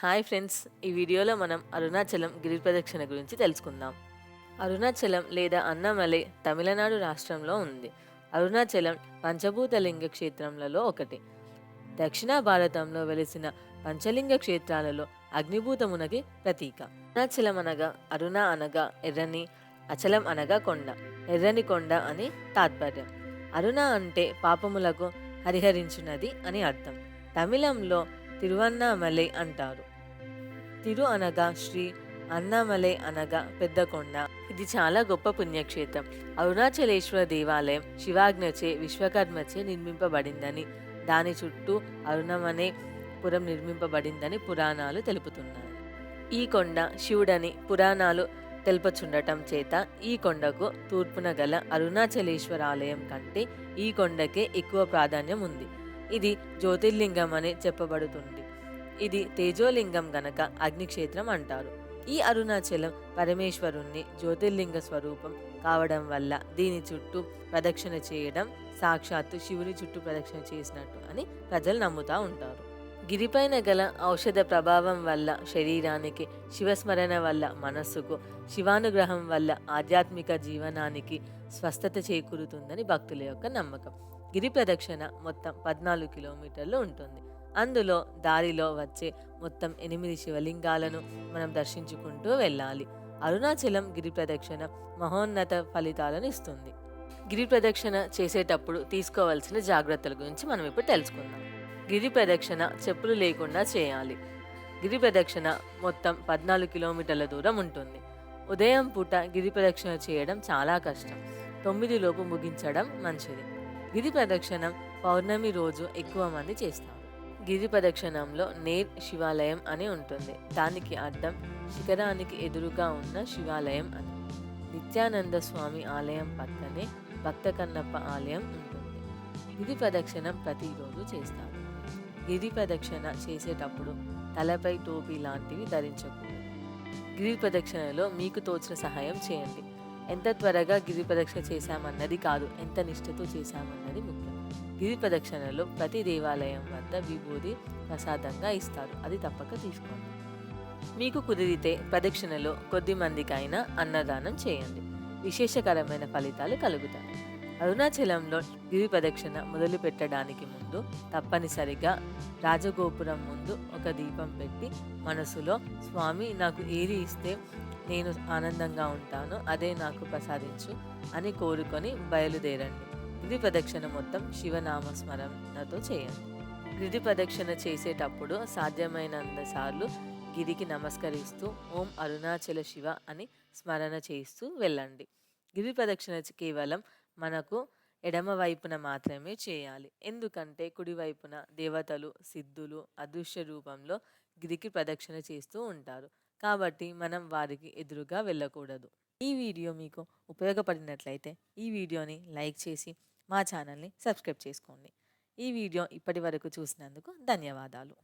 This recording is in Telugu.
హాయ్ ఫ్రెండ్స్ ఈ వీడియోలో మనం అరుణాచలం గిరి ప్రదక్షిణ గురించి తెలుసుకుందాం. అరుణాచలం లేదా అన్నమలై తమిళనాడు రాష్ట్రంలో ఉంది. అరుణాచలం పంచభూతలింగ క్షేత్రంలలో ఒకటి. దక్షిణ భారతంలో వెలిసిన పంచలింగ క్షేత్రాలలో అగ్నిభూతమునకి ప్రతీక. అరుణాచలం అనగా అరుణ అనగా ఎర్రని అచలం అనగా కొండ. ఎర్రని కొండ అని తాత్పర్యం. అరుణ అంటే పాపములకు హరిహరించున్నది అని అర్థం. తమిళంలో తిరువన్నామలై అంటారు. తిరు అనగా శ్రీ అన్నామలై అనగా పెద్ద కొండ. ఇది చాలా గొప్ప పుణ్యక్షేత్రం. అరుణాచలేశ్వర దేవాలయం శివాజ్ఞచే విశ్వకర్మచే నిర్మింపబడిందని దాని చుట్టూ అరుణమనే పురం నిర్మింపబడిందని పురాణాలు తెలుపుతున్నాయి. ఈ కొండ శివుడని పురాణాలు తెలుపచుండటం చేత ఈ కొండకు తూర్పున గల అరుణాచలేశ్వర ఆలయం కంటే ఈ కొండకే ఎక్కువ ప్రాధాన్యం ఉంది. ఇది జ్యోతిర్లింగం అని చెప్పబడుతుంది. ఇది తేజోలింగం గనక అగ్నిక్షేత్రం అంటారు. ఈ అరుణాచలం పరమేశ్వరుణ్ణి జ్యోతిర్లింగ స్వరూపం కావడం వల్ల దీని చుట్టూ ప్రదక్షిణ చేయడం సాక్షాత్తు శివుని చుట్టూ ప్రదక్షిణ చేసినట్టు అని ప్రజలు నమ్ముతా ఉంటారు. గిరిపైన గల ఔషధ ప్రభావం వల్ల శరీరానికి శివస్మరణ వల్ల మనస్సుకు శివానుగ్రహం వల్ల ఆధ్యాత్మిక జీవనానికి స్వస్థత చేకూరుతుందని భక్తుల యొక్క నమ్మకం. గిరి ప్రదక్షిణ మొత్తం పద్నాలుగు కిలోమీటర్లు ఉంటుంది. అందులో దారిలో వచ్చే మొత్తం ఎనిమిది శివలింగాలను మనం దర్శించుకుంటూ వెళ్ళాలి. అరుణాచలం గిరి ప్రదక్షిణ మహోన్నత ఫలితాలను ఇస్తుంది. గిరి ప్రదక్షిణ చేసేటప్పుడు తీసుకోవాల్సిన జాగ్రత్తల గురించి మనం ఇప్పుడు తెలుసుకుందాం. గిరి ప్రదక్షిణ చెప్పులు లేకుండా చేయాలి. గిరి ప్రదక్షిణ మొత్తం పద్నాలుగు కిలోమీటర్ల దూరం ఉంటుంది. ఉదయం పూట గిరి ప్రదక్షిణ చేయడం చాలా కష్టం. తొమ్మిది లోపు ముగించడం మంచిది. గిరి ప్రదక్షిణం పౌర్ణమి రోజు ఎక్కువ మంది చేస్తారు. గిరి ప్రదక్షిణంలో నేర్ శివాలయం అని ఉంటుంది. దానికి అర్థం శిఖరానికి ఎదురుగా ఉన్న శివాలయం అని నిత్యానంద స్వామి ఆలయం పక్కనే భక్త కన్నప్ప ఆలయం ఉంటుంది. గిరి ప్రదక్షిణం ప్రతిరోజు చేస్తారు. గిరి ప్రదక్షిణ చేసేటప్పుడు తలపై టోపీ లాంటివి ధరించకూడదు. గిరి ప్రదక్షిణలో మీకు తోచిన సహాయం చేయండి. ఎంత త్వరగా గిరి ప్రదక్షిణ చేశామన్నది కాదు ఎంత నిష్ఠతో చేశామన్నది ముఖ్యం. గిరి ప్రదక్షిణలో ప్రతి దేవాలయం వద్ద విభూది ప్రసాదంగా ఇస్తారు. అది తప్పక తీసుకోండి. మీకు కుదిరితే ప్రదక్షిణలో కొద్ది మందికైనా అన్నదానం చేయండి. విశేషకరమైన ఫలితాలు కలుగుతాయి. అరుణాచలంలో గిరి ప్రదక్షిణ మొదలు పెట్టడానికి ముందు తప్పనిసరిగా రాజగోపురం ముందు ఒక దీపం పెట్టి మనసులో స్వామి నాకు ఏది ఇస్తే నేను ఆనందంగా ఉంటాను అదే నాకు ప్రసాదించు అని కోరుకొని బయలుదేరండి. గిరి ప్రదక్షిణ మొత్తం శివనామస్మరణతో చేయండి. గిరి ప్రదక్షిణ చేసేటప్పుడు సాధ్యమైనంత సార్లు గిరికి నమస్కరిస్తూ ఓం అరుణాచల శివ అని స్మరణ చేస్తూ వెళ్ళండి. గిరి ప్రదక్షిణ కేవలం మనకు ఎడమ వైపున మాత్రమే చేయాలి. ఎందుకంటే కుడివైపున దేవతలు సిద్ధులు అదృశ్య రూపంలో గిరికి ప్రదక్షిణ చేస్తూ ఉంటారు. కాబట్టి మనం వారికి ఎదురుగా వెళ్ళకూడదు. ఈ వీడియో మీకు ఉపయోగపడినట్లయితే ఈ వీడియోని లైక్ చేసి మా ఛానల్ని సబ్స్క్రైబ్ చేసుకోండి. ఈ వీడియో ఇప్పటి వరకు చూసినందుకు ధన్యవాదాలు.